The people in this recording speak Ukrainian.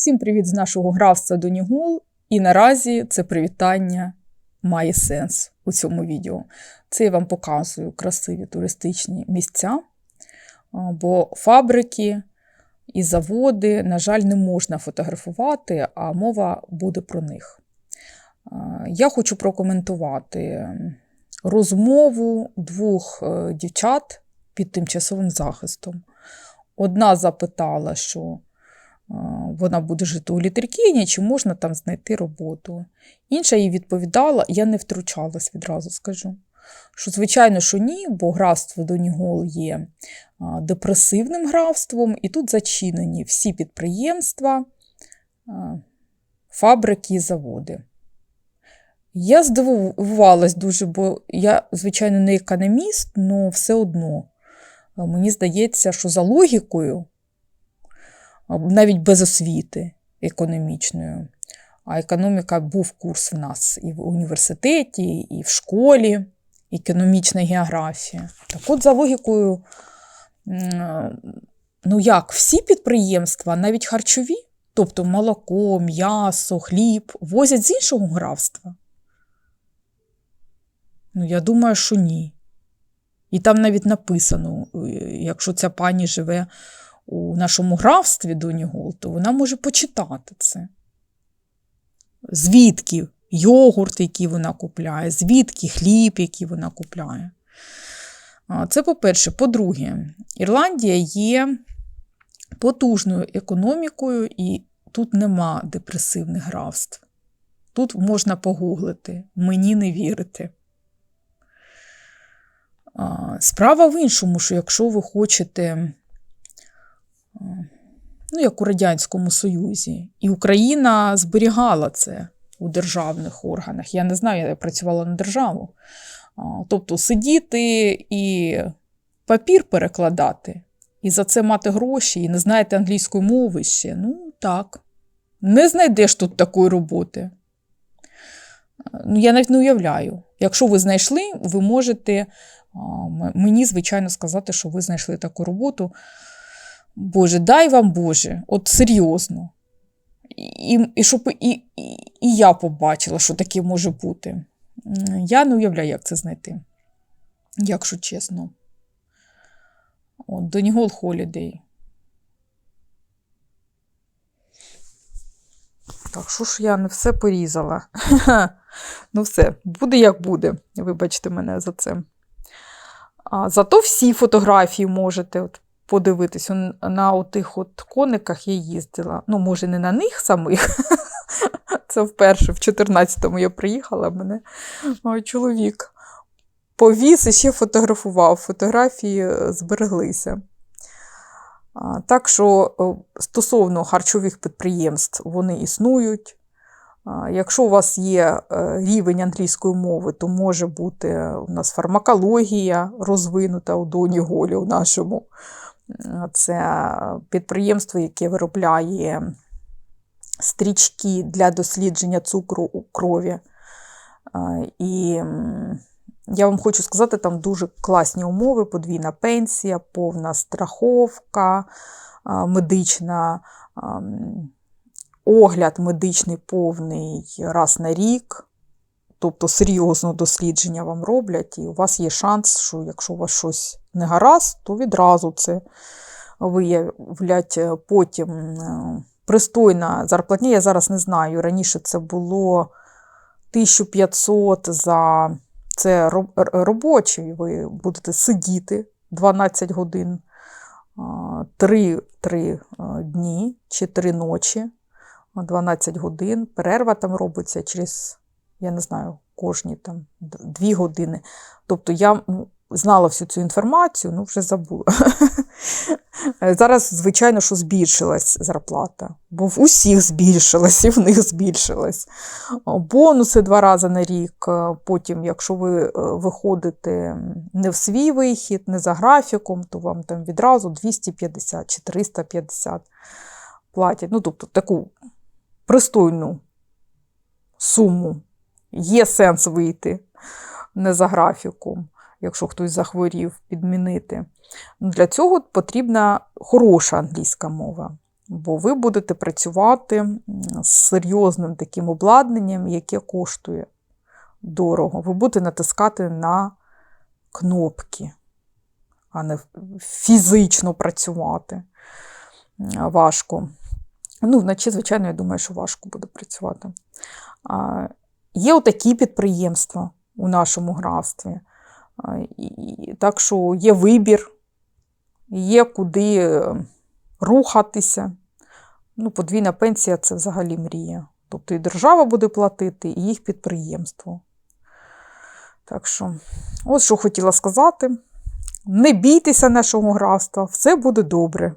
Всім привіт з нашого гравства Донігул. І наразі це привітання має сенс у цьому відео. Це я вам показую красиві туристичні місця, бо фабрики і заводи, на жаль, не можна фотографувати, а мова буде про них. Я хочу прокоментувати розмову двох е, дівчат під тимчасовим захистом. Одна запитала, що вона буде жити у літеркіні, чи можна там знайти роботу. Інша їй відповідала, я не втручалась відразу скажу. Що, звичайно, що ні, бо графство Донігол є депресивним графством, і тут зачинені всі підприємства, фабрики і заводи. Я здивувалась дуже, бо я, звичайно, не економіст, але все одно мені здається, що за логікою, навіть без освіти економічної, а економіка був курс в нас і в університеті, і в школі, економічна географія. Так от, за логікою, ну як, всі підприємства, навіть харчові, тобто молоко, м'ясо, хліб, возять з іншого графства? Ну, я думаю, що ні. І там навіть написано, е, якщо ця пані живе у нашому графстві Донігол, то вона може почитати це. Звідки йогурт, який вона купляє, звідки хліб, який вона купляє. Це по-перше. По-друге, Ірландія є потужною економікою, і тут нема депресивних графств. Тут можна погуглити, мені не вірити. Справа в іншому, що якщо ви хочете, ну, як у Радянському Союзі, і Україна зберігала це у державних органах. Я не знаю, я працювала на державу. Тобто сидіти і папір перекладати, і за це мати гроші, і не знаєте англійської мови ще. Ну, так. Не знайдеш тут такої роботи. Ну, Я навіть не уявляю. Якщо ви знайшли, ви можете мені, звичайно, сказати, що ви знайшли таку роботу. Боже, дай вам Боже, от серйозно. І, і щоб і, і, і я побачила, що таке може бути. Я не уявляю, як це знайти, якщо чесно. От, Донігол Холідей. Так, що ж я не все порізала? ну, все, буде як буде. Вибачте мене за це. А, зато всі фотографії можете от, подивитись. На отих от кониках я їздила. Ну, може, не на них самих. Це вперше, в 14-му я приїхала, мене чоловік повіз і ще фотографував. Фотографії е, збереглися. Так що е, стосовно харчових підприємств, вони існують. Якщо у вас є е, рівень англійської мови, то може бути у нас фармакологія розвинута у Доніголі у нашому. Це підприємство, яке виробляє стрічки для дослідження цукру у крові. І я вам хочу сказати, там дуже класні умови: подвійна пенсія, повна страховка медична, огляд медичний повний раз на рік. Тобто серйозно дослідження вам роблять, і у вас є шанс, що якщо у вас щось не гаразд, то відразу це виявлять е, потім. е, Пристойна зарплатня, я зараз не знаю. Раніше це було 1500 за це робочий. Ви будете сидіти 12 годин, 3, 3 дні чи 3 ночі, 12 годин. Перерва там робиться через, я не знаю, кожні там 2 години. Тобто я ну, знала всю цю інформацію, ну вже забула. Зараз, звичайно, що збільшилась зарплата, бо в усіх збільшилась, і в них збільшилась. Бонуси два рази на рік. Потім, якщо ви е, виходите не в свій вихід, не за графіком, то вам там відразу 250 чи 350 платять. Ну, тобто таку пристойну суму. Є сенс вийти не за графіком, якщо хтось захворів, підмінити. Ну, Для цього потрібна хороша англійська мова. бо ви будете працювати з серйозним таким обладнанням, яке коштує дорого. Ви будете натискати на кнопки, а не фізично працювати. Важко. Ну, вночі, звичайно, я думаю, що важко буде працювати. Є отакі підприємства у нашому графстві. Так що є вибір, є куди е, рухатися. Ну, подвійна пенсія це взагалі мрія. Тобто і держава буде платити, і їх підприємство. Так що, ось що хотіла сказати. Не бійтеся нашого графства, все буде добре.